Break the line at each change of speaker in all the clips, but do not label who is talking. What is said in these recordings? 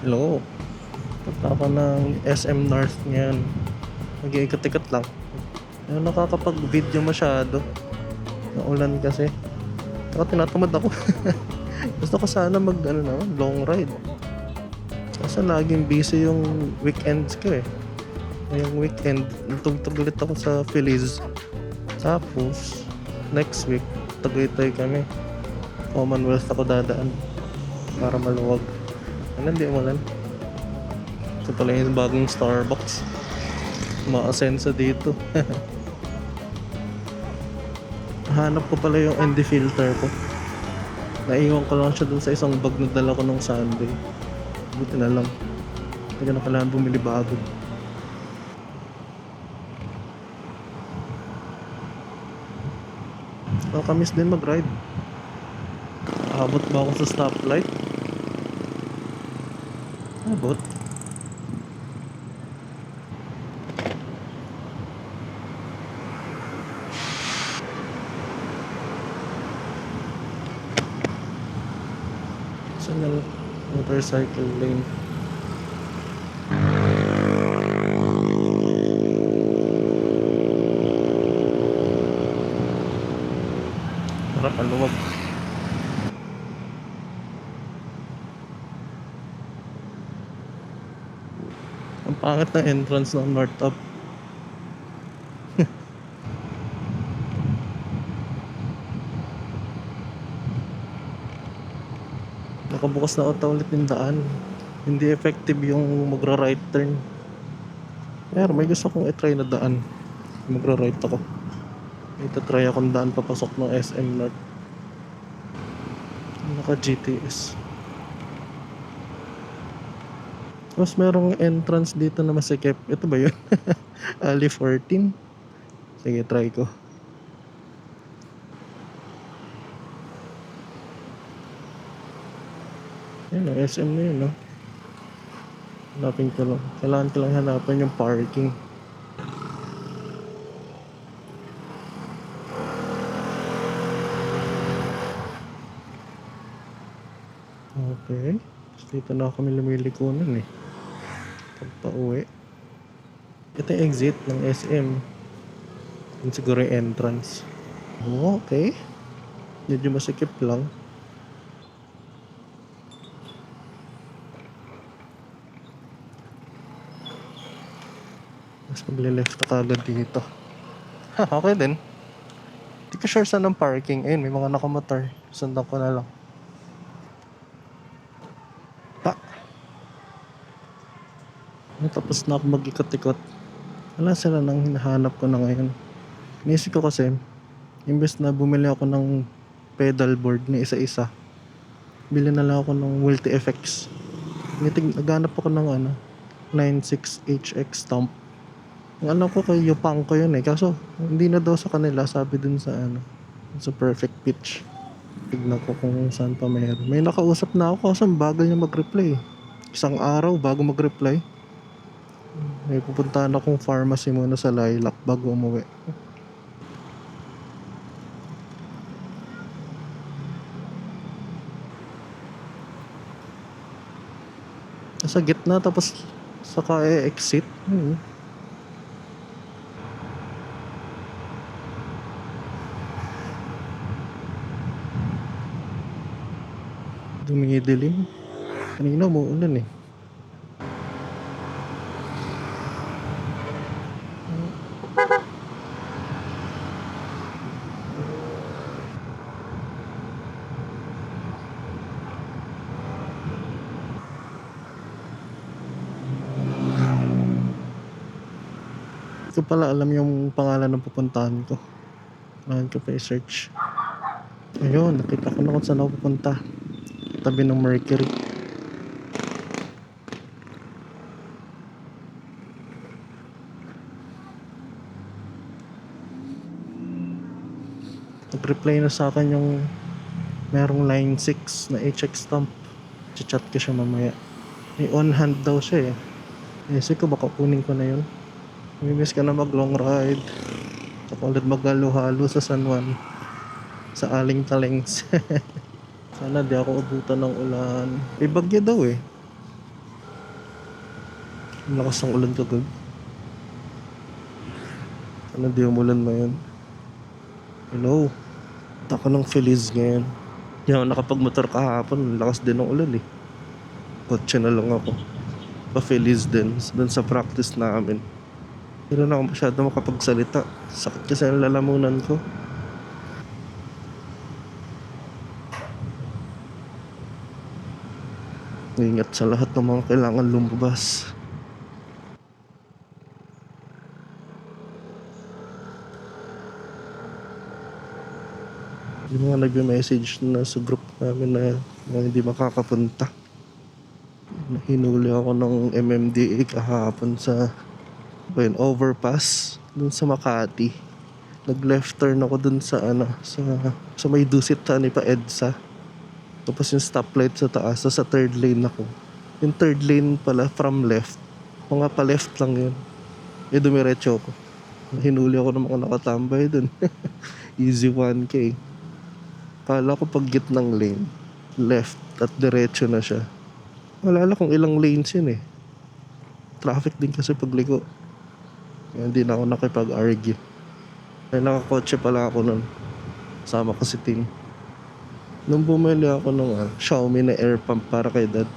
Hello. Punta ako ng SM North ngayon. Mag-iikot-ikot lang. Ayun, nakakapag-video masyado. Naulan kasi. Saka tinatamad ako. Gusto ko sana mag ano naman, long ride. Kasi laging busy yung weekends ko eh. Ngayong weekend, nagtugtog ulit ako sa Feliz. Tapos, next week, Tagaytay kami. Commonwealth ako dadaan. Para maluwag. Ano, hindi umulan. Ito pala yung bagong Starbucks. Maasensa dito. Hanap ko pala yung ND filter ko. Naiwan ko lang siya dun sa isang bag na dala ko nung Sunday. Buti na lang. Ko na kailangan bumili bago. Nakakamiss din mag-ride. Abot ba ako sa stoplight? Abot. Saan yung motorcycle lane? Harap ang pangit ng entrance ng North Up. Nakabukas na ata ulit yung daan. Hindi effective yung magra-right turn. Pero may gusto kong i-try na daan. Magra-right ako. Ito try akong daan papasok ng SM North. Naka Tapos merong entrance dito na masikip. Ito ba yun? Ali 14. Sige, try ko. Yan ang SM na yun, no? Hanapin ko lang. Kailangan ko lang hanapan yung parking. Okay. Tapos dito na kami lumilikunan eh. Pagpa-uwi. Ito yung exit ng SM. Yun siguro yung entrance. Oh, okay. Medyo masikip lang. Tapos magle-left ka dito. Ha, okay din. Hindi ko sure saan ang parking. Ayun, may mga nakamotor. Sundan ko na lang. Pa. Ano, tapos na ako mag-ikot-ikot. Wala sila nang hinahanap ko na ngayon. Inisip ko kasi, imbes na bumili ako ng pedal board na isa-isa, bili na lang ako ng multi effects. Nitig, naghanap ako ng ano, 96HX stomp. Ang alam ko kay Yupang ko yun eh. Kaso, hindi na daw sa kanila, sabi dun sa ano, sa perfect pitch. Tignan ko kung saan pa meron. May nakausap na ako kasi ang bagal niya mag-reply. Isang araw bago mag-reply. May pupuntahan akong pharmacy muna sa Lilac bago umuwi. Nasa gitna tapos saka e-exit. Hmm. Dumidilim. Kanina umuulan eh. Pala alam yung pangalan ng pupuntahan ko. Kailangan ko pa i-search. Ayun, nakita ko na kung saan ako pupunta. Tabi ng Mercury. Nag-reply na sa akin yung merong line 6 na HX stamp. Chat ko siya mamaya. May on hand daw siya eh. Isip ko baka kunin ko na yun. Namimiss ka na mag long ride. Saka ulit maghalo-halo sa San Juan. Sa Aling Talings. Sana di ako abutan ng ulan. May bagyo daw eh. Lakas ng ulan kagad. Ano di umulan mo yun? Hello? Taka ng Feliz ngayon. Ako nakapag-motor kahapon. Lakas din ng ulan eh. Kotse na lang ako. Pa-Feliz din. Doon sa practice namin. Pero na ako masyado makapagsalita. Sakit kasi ang lalamunan ko. Ingat sa lahat ng mga kailangan lumabas. Yung mga nagme-message na sa group namin na, na hindi makakapunta. Hinuli ako ng MMDA kahapon sa ba yun, overpass dun sa Makati. Nag-left turn ako dun sa ano, sa, sa may dusit sa ni pa EDSA. Tapos yung stoplight sa taas, sa third lane ako. Yung third lane pala from left. Mga pa left lang yun. Eh dumiretso ako. Hinuli ako ng mga nakatambay dun. Easy 1K. Kala ko pag gitnang lane, left at diretso na siya. Wala kung ilang lanes yun eh. Traffic din kasi pagliko. Hindi na ako nakipag-argue. Ay nakakotse pala ako nun. Sama ko si Ting. Nung bumili ako ng ah, Xiaomi na air pump para kay dad,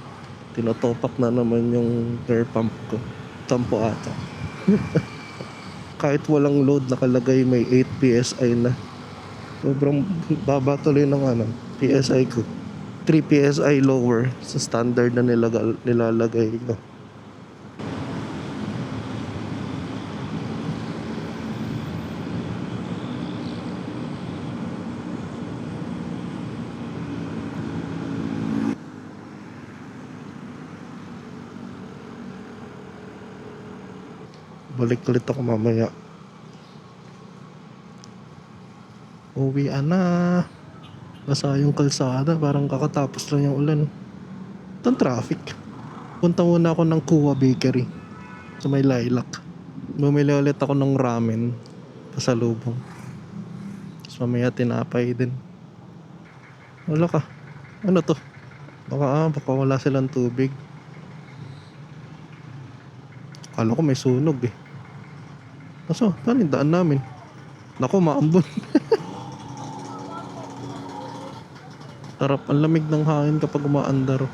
tinotopak na naman yung air pump ko. Tampo ata. Kahit walang load, nakalagay may 8 PSI na. Sobrang baba tuloy ng ano, PSI ko. 3 PSI lower sa standard na nilagal, nilalagay ko. Balik ulit ako mamaya. Uwi na. Basa yung kalsada. Parang kakatapos lang yung ulan. Itong traffic. Punta muna ako ng Kuwa Bakery. Sa may lilac. Bumili ulit ako ng ramen. Pasalubong. Tapos mamaya tinapay din. Wala ka. Ano to? Baka ah, baka wala silang tubig. Kala ko may sunog eh. Kaso, yung daan namin? Nako, maambon. Sarap, ang lamig ng hangin kapag umaandar.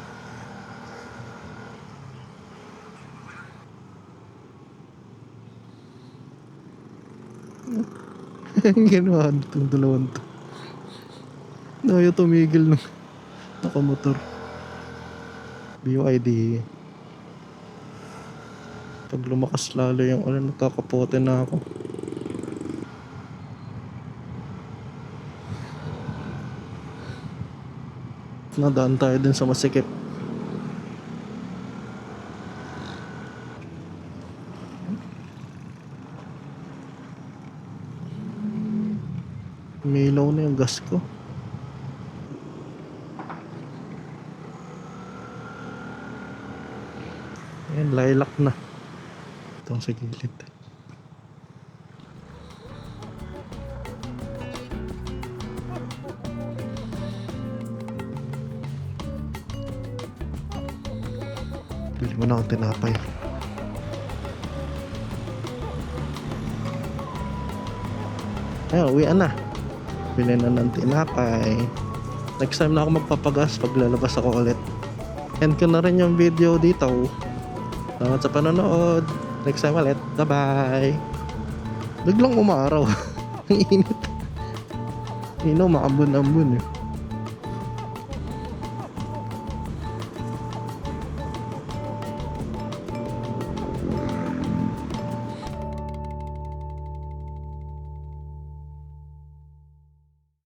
Ang ginawa itong dalawang to. Ayaw tumigil ng nakamotor. BYD. Pag lumakas lalo yung ulan, nakakapote na ako. Nadaan tayo din sa masikip. Milaw na yung gas ko. Ayan, lilac na. Ito sa gilid. Bili mo na akong tinapay. Ayun, uwi na. Bili na ng tinapay. Next time na ako magpapagas pag lalabas ako ulit. End ko na rin yung video dito. Salamat sa panonood. Next time ulit. Bye-bye. Biglang umaraw. Ang init. Ino, maambon-ambon eh.